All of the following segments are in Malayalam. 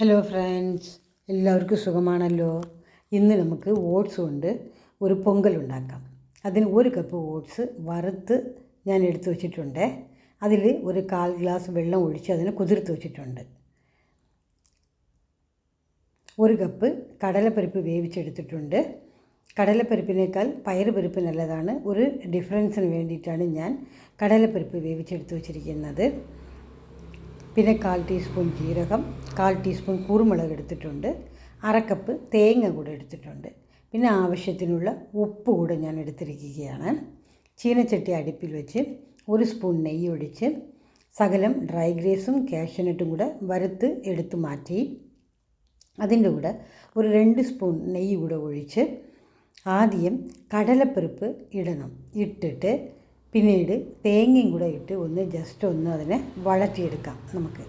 ഹലോ ഫ്രണ്ട്സ് എല്ലാവർക്കും സുഖമാണല്ലോ? ഇന്ന് നമുക്ക് ഓട്സ് കൊണ്ട് ഒരു പൊങ്കൽ ഉണ്ടാക്കാം. അതിന് ഒരു കപ്പ് ഓട്സ് വറുത്ത് ഞാൻ എടുത്തു വച്ചിട്ടുണ്ട്. അതിൽ ഒരു കാൽ ഗ്ലാസ് വെള്ളം ഒഴിച്ച് അതിനെ കുതിർത്ത് വച്ചിട്ടുണ്ട്. ഒരു കപ്പ് കടലപ്പരിപ്പ് വേവിച്ചെടുത്തിട്ടുണ്ട്. കടലപ്പരിപ്പിനേക്കാൾ പയറുപരിപ്പ് നല്ലതാണ്. ഒരു ഡിഫറൻസിന് വേണ്ടിയിട്ടാണ് ഞാൻ കടലപ്പരിപ്പ് വേവിച്ചെടുത്ത് വച്ചിരിക്കുന്നത്. പിന്നെ കാൽ ടീസ്പൂൺ ജീരകം കാൽ ടീസ്പൂൺ കുരുമുളക് എടുത്തിട്ടുണ്ട് അരക്കപ്പ് തേങ്ങ കൂടെ എടുത്തിട്ടുണ്ട്. പിന്നെ ആവശ്യത്തിനുള്ള ഉപ്പ് കൂടെ ഞാൻ എടുത്തിരിക്കുകയാണ്. ചീനച്ചട്ടി അടുപ്പിൽ വെച്ച് ഒരു സ്പൂൺ നെയ്യ് ഒഴിച്ച് സകലം ഡ്രൈ ഗ്രേസും കാഷ്യനട്ടും കൂടെ വറുത്ത് എടുത്ത് മാറ്റി. അതിന്റെ കൂടെ ഒരു രണ്ട് സ്പൂൺ നെയ്യ് കൂടെ ഒഴിച്ച് ആദ്യം കടലപ്പരിപ്പ് ഇടണം. ഇട്ടിട്ട് പിന്നീട് തേങ്ങയും കൂടെ ഇട്ട് ഒന്ന് ജസ്റ്റ് ഒന്ന് അതിനെ വഴറ്റിയെടുക്കാം നമുക്ക്.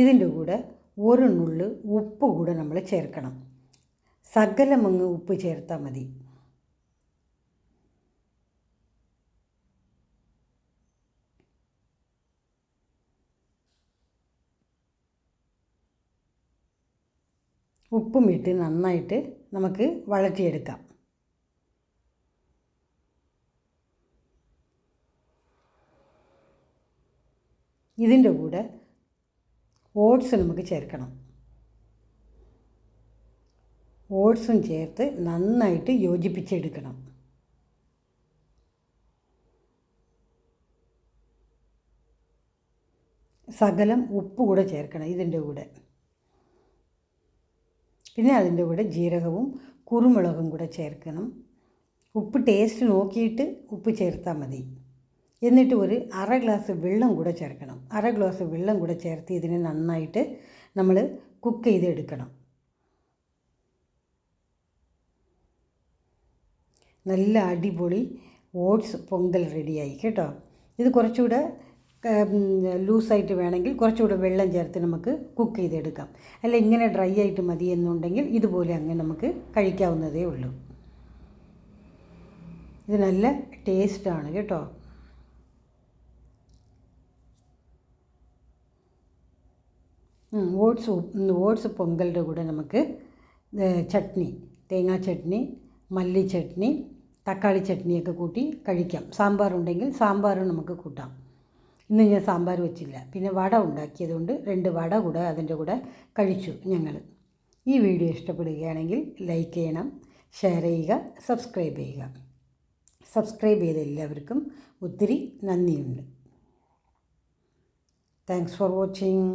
ഇതിന്റെ കൂടെ ഒരു നുള്ളു ഉപ്പ് കൂടെ നമ്മൾ ചേർക്കണം. സകലമങ്ങ് ഉപ്പ് ചേർത്താൽ മതി. ഉപ്പും ഇട്ട് നന്നായിട്ട് നമുക്ക് വഴറ്റിയെടുക്കാം. ഇതിന്റെ കൂടെ ഓട്സ് നമുക്ക് ചേർക്കണം. ഓട്സും ചേർത്ത് നന്നായിട്ട് യോജിപ്പിച്ചെടുക്കണം. സകലം ഉപ്പ് കൂടെ ചേർക്കണം ഇതിന്റെ കൂടെ. പിന്നെ അതിന്റെ കൂടെ ജീരകവും കുരുമുളകും കൂടെ ചേർക്കണം. ഉപ്പ് ടേസ്റ്റ് നോക്കിയിട്ട് ഉപ്പ് ചേർത്താൽ മതി. എന്നിട്ട് ഒരു അര ഗ്ലാസ് വെള്ളം കൂടെ ചേർക്കണം. അര ഗ്ലാസ് വെള്ളം കൂടെ ചേർത്ത് ഇതിനെ നന്നായിട്ട് നമ്മൾ കുക്ക് ചെയ്തെടുക്കണം. നല്ല അടിപൊളി ഓട്സ് പൊങ്കൽ റെഡിയായി കേട്ടോ. ഇത് കുറച്ചുകൂടെ ലൂസായിട്ട് വേണമെങ്കിൽ കുറച്ചുകൂടെ വെള്ളം ചേർത്ത് നമുക്ക് കുക്ക് ചെയ്തെടുക്കാം. അല്ല ഇങ്ങനെ ഡ്രൈ ആയിട്ട് മതി എന്നുണ്ടെങ്കിൽ ഇതുപോലെ അങ്ങനെ നമുക്ക് കഴിക്കാവുന്നതേ ഉള്ളൂ. ഇത് നല്ല ടേസ്റ്റാണ് കേട്ടോ. ഓട്സ് ഓട്സ് പൊങ്കലിന്റെ കൂടെ നമുക്ക് ചട്നി തേങ്ങാ ചട്നി മല്ലി ചട്നി തക്കാളി ചട്നിയൊക്കെ കൂട്ടി കഴിക്കാം. സാമ്പാറുണ്ടെങ്കിൽ സാമ്പാറും നമുക്ക് കൂട്ടാം. ഇന്ന് ഞാൻ സാമ്പാർ വെച്ചില്ല. പിന്നെ വട ഉണ്ടാക്കിയതുകൊണ്ട് രണ്ട് വട കൂടെ അതിന്റെ കൂടെ കഴിച്ചു ഞങ്ങൾ. ഈ വീഡിയോ ഇഷ്ടപ്പെടുകയാണെങ്കിൽ ലൈക്ക് ചെയ്യണം ഷെയർ ചെയ്യുക സബ്സ്ക്രൈബ് ചെയ്യുക. സബ്സ്ക്രൈബ് ചെയ്ത എല്ലാവർക്കും ഒത്തിരി നന്ദിയുണ്ട്. Thanks for watching.